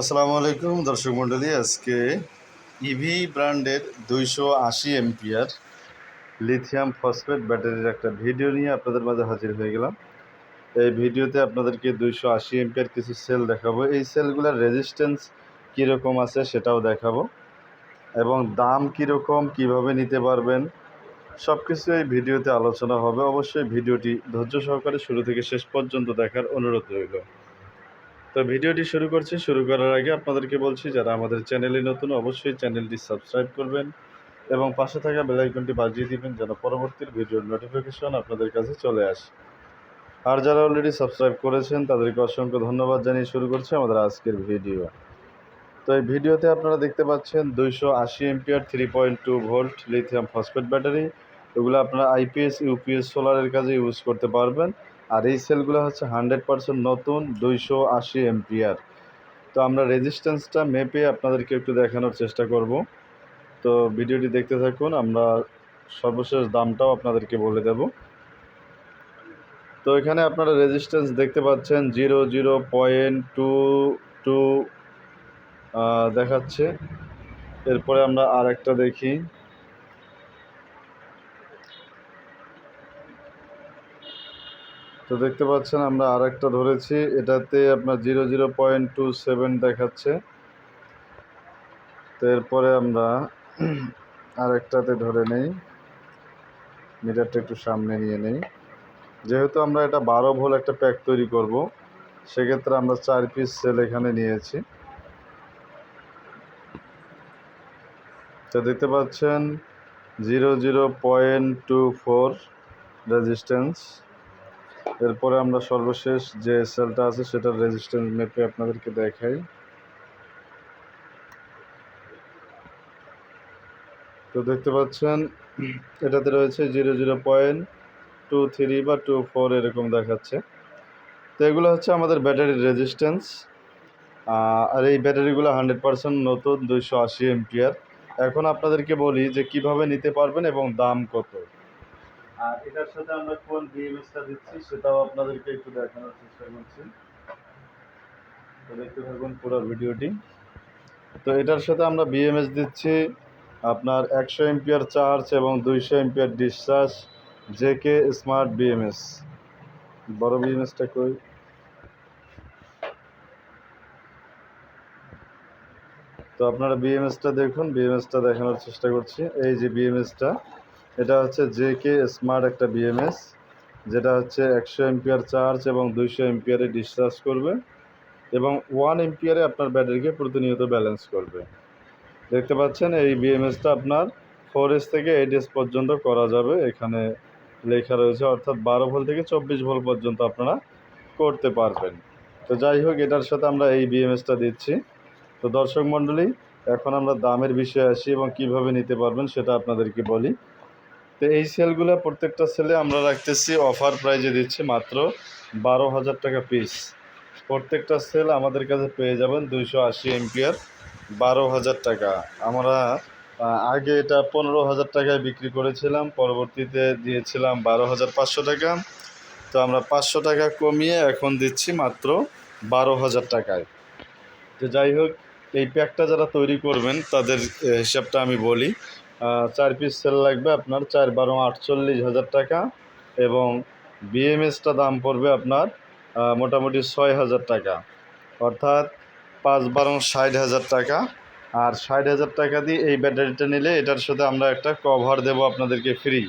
আসসালামু আলাইকুম, দর্শক মণ্ডলী। আজকে ইভি ব্র্যান্ডের দুইশো আশি এমপিয়ার লিথিয়াম ফসফেট ব্যাটারির একটা ভিডিও নিয়ে আপনাদের মাঝে হাজির হয়ে গেলাম। এই ভিডিওতে আপনাদেরকে দুইশো আশি এমপিয়ার কিছু সেল দেখাবো। এই সেলগুলোর রেজিস্ট্যান্স কীরকম আছে সেটাও দেখাবো এবং দাম কীরকম, কীভাবে নিতে পারবেন সব কিছু এই ভিডিওতে আলোচনা হবে। অবশ্যই ভিডিওটি ধৈর্য সহকারে শুরু থেকে শেষ পর্যন্ত দেখার অনুরোধ রইল। তো ভিডিওটি শুরু করছি। শুরু করার আগে আপনাদেরকে বলছি, যারা আমাদের চ্যানেলে নতুন, অবশ্যই চ্যানেলটি সাবস্ক্রাইব করবেন এবং পাশে থাকা বেল আইকনটি বাজিয়ে দিবেন যেন পরবর্তী ভিডিওর নোটিফিকেশন আপনাদের কাছে চলে আসে। আর যারা অলরেডি সাবস্ক্রাইব করেছেন, তাদেরকে অসংখ্য ধন্যবাদ জানিয়ে শুরু করছি আমাদের আজকের ভিডিও। তো এই ভিডিওতে আপনারা দেখতে পাচ্ছেন দুইশো আশি ampere three point two volt lithium phosphate battery এগুলো আপনারা আইপিএস ইউপিএস সোলারের কাজে ইউজ করতে পারবেন। আর এই সেলগুলো হচ্ছে হান্ড্রেড পারসেন্ট নতুন দুইশো আশি এমপিআর। তো আমরা রেজিস্ট্যান্সটা মেপে আপনাদেরকে একটু দেখানোর চেষ্টা করব। তো ভিডিওটি দেখতে থাকুন, আমরা সর্বশেষ দামটাও আপনাদেরকে বলে দেব। তো এখানে আপনারা রেজিস্ট্যান্স দেখতে পাচ্ছেন zero zero point two two দেখাচ্ছে। এরপরে আমরা আর একটা দেখি। তো দেখতে পাচ্ছেন আমরা আর একটা ধরেছি, এটাতে আপনার zero zero point two seven দেখাচ্ছে। তো এরপরে আমরা আর একটাতে ধরে নেই, মিটারটা একটু সামনে নিয়ে নেই। যেহেতু আমরা এটা বারো ভোল একটা প্যাক তৈরি করব, সেক্ষেত্রে আমরা চার পিস সেল এখানে নিয়েছি। তো দেখতে পাচ্ছেন, zero zero point two four resistance. এরপরে আমরা সর্বশেষ যে সেলটা আছে, সেটার রেজিস্ট্যান্স মেপে আপনাদেরকে দেখাই। তো দেখতে পাচ্ছেন, এটাতে রয়েছে zero zero point two three বা টু ফোর এরকম দেখাচ্ছে। তো এগুলো হচ্ছে আমাদের ব্যাটারির রেজিস্ট্যান্স আর এই ব্যাটারিগুলো হান্ড্রেড পারসেন্ট নতুন, দুইশো আশি এমপিয়ার এখন আপনাদেরকে বলি যে কীভাবে নিতে পারবেন এবং দাম কত। আর এটার সাথে আমরা কোন বিএমএসটা দিচ্ছি সেটাও আপনাদেরকে একটু দেখানোর চেষ্টা করছি। তো দেখতে থাকুন পুরো ভিডিওটি। তো এটার সাথে আমরা বিএমএস দিচ্ছি আপনার একশো এমপিয়ার চার্জ এবং দুইশো ampere discharge J K smart BMS বড় বিএমএসটা কই? তো আপনারা বিএমএসটা দেখুন বিএমএসটা দেখানোর চেষ্টা করছি। এই যে বিএমএসটা এটা হচ্ছে জে কে স্মার্ট একটা বিএমএস যেটা হচ্ছে একশো এমপিয়ার চার্জ এবং দুইশো এমপিয়ারে ডিসচার্জ করবে এবং ওয়ান এমপিয়ারে আপনার ব্যাটারিকে প্রতিনিয়ত ব্যালেন্স করবে। দেখতে পাচ্ছেন এই বিএমএসটা আপনার ফোর এস থেকে এইট এস পর্যন্ত করা যাবে। এখানে লেখা রয়েছে, অর্থাৎ বারো ভোল থেকে চব্বিশ ভোল পর্যন্ত আপনারা করতে পারবেন। তো যাই হোক, এটার সাথে আমরা এই বিএমএসটা দিচ্ছি। তো দর্শক মণ্ডলী, এখন আমরা দামের বিষয়ে আসি এবং কীভাবে নিতে পারবেন সেটা আপনাদেরকে বলি। তো এই সেলগুলো প্রত্যেকটা সেলে আমরা রাখতেছি অফার প্রাইজে দিচ্ছি মাত্র বারো হাজার টাকা পিস। প্রত্যেকটা সেল আমাদের কাছে পেয়ে যাবেন দুইশো আশি এমপিয়ার বারো হাজার টাকা। আমরা আগে এটা পনেরো হাজার টাকায় বিক্রি করেছিলাম, পরবর্তীতে দিয়েছিলাম বারো হাজার পাঁচশো টাকা। তো আমরা পাঁচশো টাকা কমিয়ে এখন দিচ্ছি মাত্র বারো হাজার টাকায়। তো যাই হোক, এই প্যাকটা যারা তৈরি করবেন, তাদের হিসাবটা আমি বলি। চার পিস সেল লাগবে আপনার চার বারো আটচল্লিশ হাজার টাকা এবং বিএমএসটা দাম পড়বে আপনার মোটামুটি ছয় হাজার টাকা। অর্থাৎ পাঁচ বারো ষাট হাজার টাকা। আর ষাট হাজার টাকা দিয়ে এই ব্যাটারিটা নিলে এটার সাথে আমরা একটা কভার দেব আপনাদেরকে ফ্রি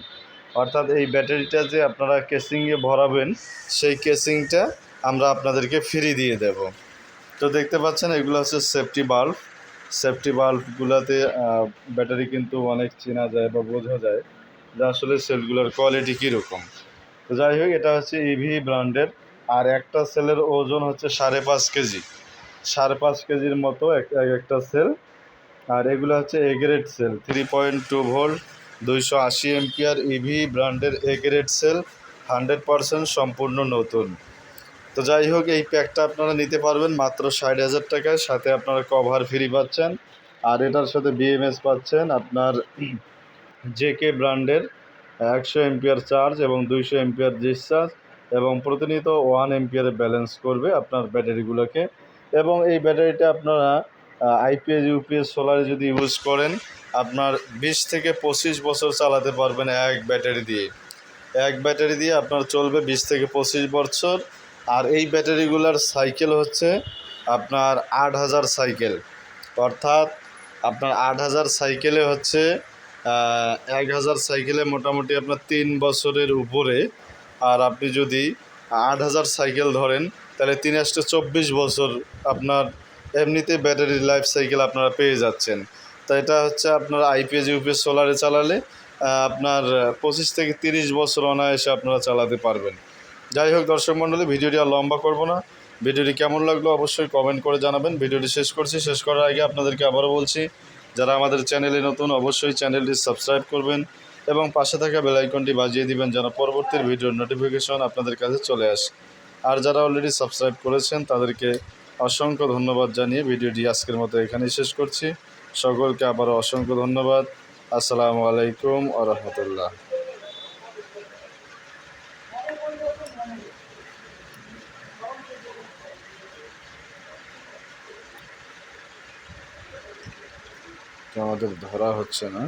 অর্থাৎ এই ব্যাটারিটা যে আপনারা কেসিংয়ে ভরাবেন, সেই কেসিংটা আমরা আপনাদেরকে ফ্রি দিয়ে দেব। তো দেখতে পাচ্ছেন, এগুলো হচ্ছে সেফটি বাল্ব সেফটি বাল্বগুলোতে ব্যাটারি কিন্তু অনেক চেনা যায় বা বোঝা যায় যে আসলে সেলগুলোর কোয়ালিটি কীরকম। তো যাই হোক, এটা হচ্ছে ইভি ব্র্যান্ডের আর একটা সেলের ওজন হচ্ছে সাড়ে পাঁচ কেজি। সাড়ে পাঁচ কেজির মতো এক একটা সেল আর এগুলো হচ্ছে A grade cell three point two volt দুইশো আশি এমপিয়ার ইভি ব্র্যান্ডের A grade cell hundred percent সম্পূর্ণ নতুন। তো যাই হোক, এই প্যাকটা আপনারা নিতে পারবেন মাত্র ষাট হাজার টাকায়। সাথে আপনারা কভার ফ্রি পাচ্ছেন। আর এটার সাথে বিএমএস পাচ্ছেন আপনার জে কে ব্র্যান্ডের একশো এমপিয়ার চার্জ এবং দুইশো এমপিয়ার ডিসচার্জ এবং প্রতিনিয়ত ওয়ান এমপিয়ারে ব্যালেন্স করবে আপনার ব্যাটারিগুলোকে। এবং এই ব্যাটারিটা আপনারা আইপিএস ইউপিএস সোলারে যদি ইউজ করেন, আপনার বিশ থেকে পঁচিশ বছর চালাতে পারবেন এক ব্যাটারি দিয়ে। এক ব্যাটারি দিয়ে আপনার চলবে বিশ থেকে পঁচিশ বছর। আর এই ব্যাটারিগুলার সাইকেল হচ্ছে আপনার আট হাজার সাইকেল অর্থাৎ আপনার আট হাজার সাইকেলে হচ্ছে এক হাজার সাইকেলে মোটামুটি আপনার তিন বছরের উপরে। আর আপনি যদি আট হাজার সাইকেল ধরেন, তাহলে তিন আসতে চব্বিশ বছর আপনার এমনিতে ব্যাটারির লাইফ সাইকেল আপনারা পেয়ে যাচ্ছেন। তো এটা হচ্ছে আপনার আইপিএস ইউপিএস সোলারে চালালে আপনার পঁচিশ থেকে তিরিশ বছর অনায়াসে আপনারা চালাতে পারবেন। যাই হোক, দর্শক মণ্ডলী, ভিডিওটি আর লম্বা করব না। ভিডিওটি কেমন লাগল অবশ্যই কমেন্ট করে জানাবেন। ভিডিওটি শেষ করছি। শেষ করার আগে আপনাদেরকে আবারও বলছি, যারা আমাদের চ্যানেলে নতুন, অবশ্যই চ্যানেলটি সাবস্ক্রাইব করবেন এবং পাশে থাকা বেল আইকনটি বাজিয়ে দিবেন যেন পরবর্তী ভিডিওর নোটিফিকেশন আপনাদের কাছে চলে আসে। আর যারা অলরেডি সাবস্ক্রাইব করেছেন, তাদেরকে অসংখ্য ধন্যবাদ জানিয়ে ভিডিওটি আজকের মতো এখানেই শেষ করছি। সকলকে আবারও অসংখ্য ধন্যবাদ। আসসালামু আলাইকুম আ রহমতুল্লাহ। আমাদের ধরা হচ্ছে না।